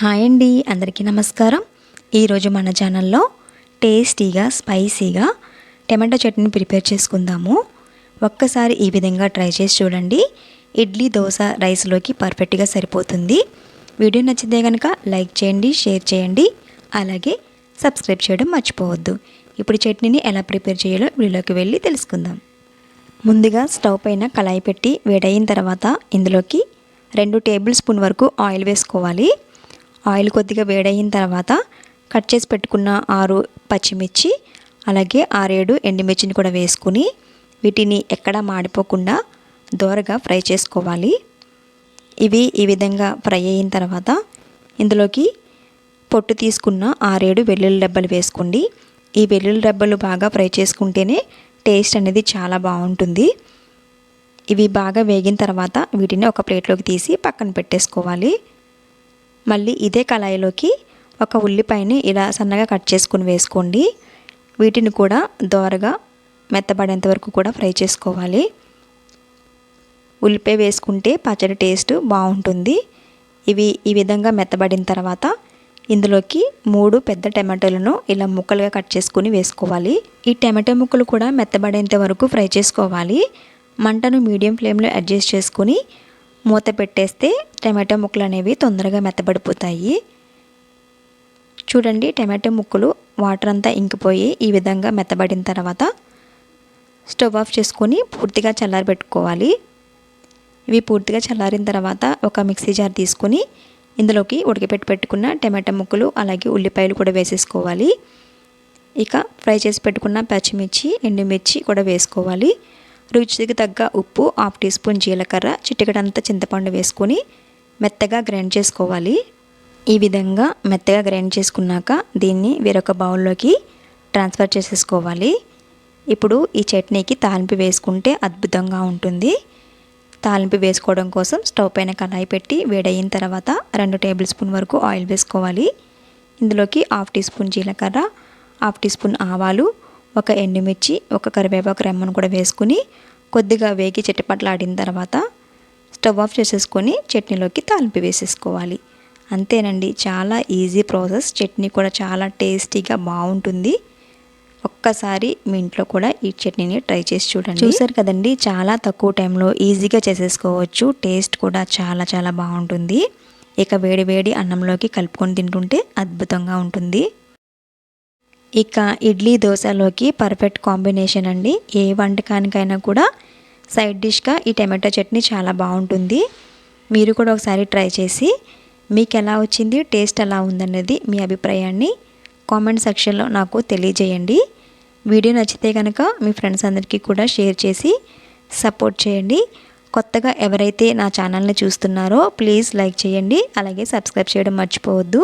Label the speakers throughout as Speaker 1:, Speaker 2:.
Speaker 1: Hi అండి అందరికీ నమస్కారం. ఈరోజు మన ఛానల్లో టేస్టీగా స్పైసీగా టమాటో చట్నీ ప్రిపేర్ చేసుకుందాము. ఒక్కసారి ఈ విధంగా ట్రై చేసి చూడండి. ఇడ్లీ దోశ రైస్లోకి పర్ఫెక్ట్గా సరిపోతుంది. వీడియో నచ్చితే కనుక లైక్ చేయండి షేర్ చేయండి. అలాగే సబ్స్క్రైబ్ చేయడం మర్చిపోవద్దు. ఇప్పుడు చట్నీని ఎలా ప్రిపేర్ చేయాలో వీడియోకి వెళ్ళి తెలుసుకుందాం. ముందుగా స్టవ్ పైన కళాయి పెట్టి వేడైన తర్వాత ఇందులోకి రెండు టేబుల్ స్పూన్ వరకు ఆయిల్ వేసుకోవాలి. ఆయిల్ కొద్దిగా వేడయిన తర్వాత కట్ చేసి పెట్టుకున్న ఆరు పచ్చిమిర్చి అలాగే ఆరేడు ఎండుమిర్చిని కూడా వేసుకుని వీటిని ఎక్కడా మాడిపోకుండా దోరగా ఫ్రై చేసుకోవాలి. ఇవి ఈ విధంగా ఫ్రై అయిన తర్వాత ఇందులోకి పొట్టు తీసుకున్న ఆరేడు వెల్లుల్లి డబ్బలు వేసుకోండి. ఈ వెల్లుల్లి డబ్బలు బాగా ఫ్రై చేసుకుంటేనే టేస్ట్ అనేది చాలా బాగుంటుంది. ఇవి బాగా వేగిన తర్వాత వీటిని ఒక ప్లేట్లోకి తీసి పక్కన పెట్టేసుకోవాలి. మళ్ళీ ఇదే కళాయిలోకి ఒక ఉల్లిపాయని ఇలా సన్నగా కట్ చేసుకుని వేసుకోండి. వీటిని కూడా దోరగా మెత్తబడేంత వరకు కూడా ఫ్రై చేసుకోవాలి. ఉల్లిపాయ వేసుకుంటే పచ్చడి టేస్ట్ బాగుంటుంది. ఇవి ఈ విధంగా మెత్తబడిన తర్వాత ఇందులోకి మూడు పెద్ద టమాటోలను ఇలా ముక్కలుగా కట్ చేసుకుని వేసుకోవాలి. ఈ టమాటో ముక్కలు కూడా మెత్తబడేంత వరకు ఫ్రై చేసుకోవాలి. మంటను మీడియం ఫ్లేమ్లో అడ్జస్ట్ చేసుకుని మూత పెట్టేస్తే టమాటో ముక్కలు అనేవి తొందరగా మెత్తబడిపోతాయి. చూడండి టమాటో ముక్కలు వాటర్ అంతా ఇంకిపోయి ఈ విధంగా మెత్తబడిన తర్వాత స్టవ్ ఆఫ్ చేసుకొని పూర్తిగా చల్లారబెట్టుకోవాలి. ఇవి పూర్తిగా చల్లారిన తర్వాత ఒక మిక్సీ జార్ తీసుకొని ఇందులోకి ఉడకపెట్టి పెట్టుకున్న టమాటా ముక్కలు అలాగే ఉల్లిపాయలు కూడా వేసేసుకోవాలి. ఇక ఫ్రై చేసి పెట్టుకున్న పచ్చిమిర్చి ఎండుమిర్చి కూడా వేసుకోవాలి. రుచికి తగ్గ ఉప్పు హాఫ్ టీ స్పూన్ జీలకర్ర చిటికడంతా చింతపండు వేసుకొని మెత్తగా గ్రైండ్ చేసుకోవాలి. ఈ విధంగా మెత్తగా గ్రైండ్ చేసుకున్నాక దీన్ని వేరొక బౌల్లోకి ట్రాన్స్ఫర్ చేసేసుకోవాలి. ఇప్పుడు ఈ చట్నీకి తాలింపు వేసుకుంటే అద్భుతంగా ఉంటుంది. తాలింపు వేసుకోవడం కోసం స్టవ్ పైన కళాయి పెట్టి వేడయిన తర్వాత రెండు టేబుల్ స్పూన్ వరకు ఆయిల్ వేసుకోవాలి. ఇందులోకి హాఫ్ టీ స్పూన్ జీలకర్ర హాఫ్ టీ స్పూన్ ఆవాలు ఒక ఎండుమిర్చి ఒక కరివేపాకు రెమ్మను కూడా వేసుకుని కొద్దిగా వేగి చెట్టుపట్లాడిన తర్వాత స్టవ్ ఆఫ్ చేసేసుకొని చట్నీలోకి తాలింపు వేసేసుకోవాలి. అంతేనండి చాలా ఈజీ ప్రాసెస్. చట్నీ కూడా చాలా టేస్టీగా బాగుంటుంది. ఒక్కసారి మీ ఇంట్లో కూడా ఈ చట్నీని ట్రై చేసి చూడండి. చూసారు కదండి చాలా తక్కువ టైంలో ఈజీగా చేసేసుకోవచ్చు. టేస్ట్ కూడా చాలా చాలా బాగుంటుంది. ఇక వేడి వేడి అన్నంలోకి కలుపుకొని తింటుంటే అద్భుతంగా ఉంటుంది. ఇక ఇడ్లీ దోశలోకి పర్ఫెక్ట్ కాంబినేషన్ అండి. ఏ వంటకానికైనా కూడా సైడ్ డిష్గా ఈ టమాటో చట్నీ చాలా బాగుంటుంది. మీరు కూడా ఒకసారి ట్రై చేసి మీకు ఎలా వచ్చింది టేస్ట్ ఎలా ఉందన్నది మీ అభిప్రాయాన్ని కామెంట్ సెక్షన్లో నాకు తెలియజేయండి. వీడియో నచ్చితే కనుక మీ ఫ్రెండ్స్ అందరికీ కూడా షేర్ చేసి సపోర్ట్ చేయండి. కొత్తగా ఎవరైతే నా ఛానల్ని చూస్తున్నారో ప్లీజ్ లైక్ చేయండి. అలాగే సబ్స్క్రైబ్ చేయడం మర్చిపోవద్దు.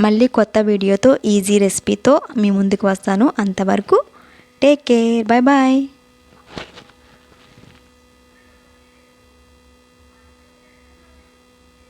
Speaker 1: మళ్ళీ కొత్త వీడియోతో ఈజీ రెసిపీతో మీ ముందుకు వస్తాను. అంతవరకు టేక్ కేర్ బాయ్ బాయ్